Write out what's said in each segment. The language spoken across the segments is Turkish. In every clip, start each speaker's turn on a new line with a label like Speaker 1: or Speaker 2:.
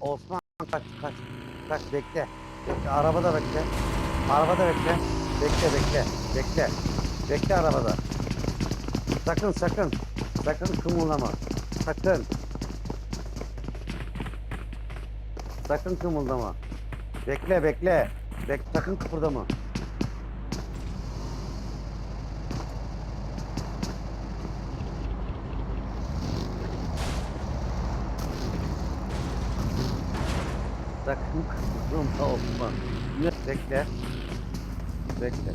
Speaker 1: Osman kaç kaç. Kaç bekle. bekle. Arabada bekle. Arabada bekle. Bekle bekle. Bekle. Bekle arabada. Sakın sakın. Sakın kımıldama. Sakın. Sakın kımıldama. Bekle bekle. Bek sakın kıpırdama. Kıpırdama Osman. Ne? Bekle. Bekle.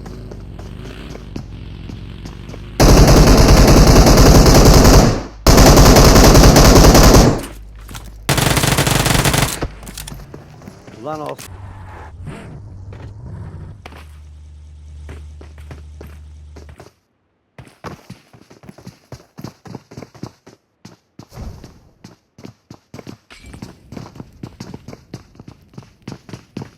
Speaker 1: Ulan Osman.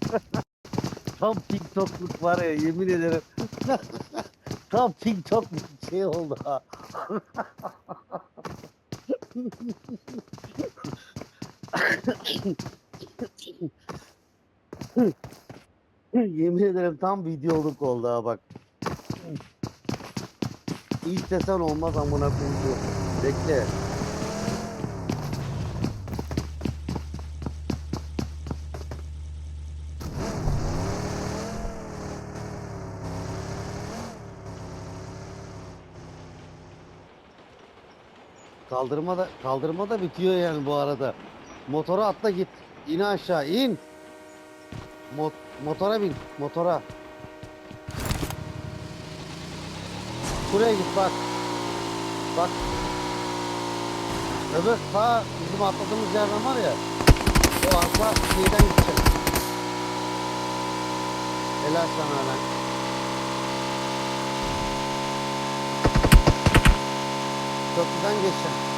Speaker 1: Tam TikTokluk var ya yemin ederim. Tam TikTokluk şey oldu ha. yemin ederim tam videoluk oldu ha bak. İlk desen olmaz amına koyduğum. Bekle. Kaldırma da kaldırma da bitiyor yani bu arada. Motora atla git. İn aşağı in. Mot motora bin. Motora. Şuraya git bak. Bak. Öbür sağ bizim atladığımız yerden var ya. O atla şeyden gidecek. Helal sana lan. Köprüden geçeceksin.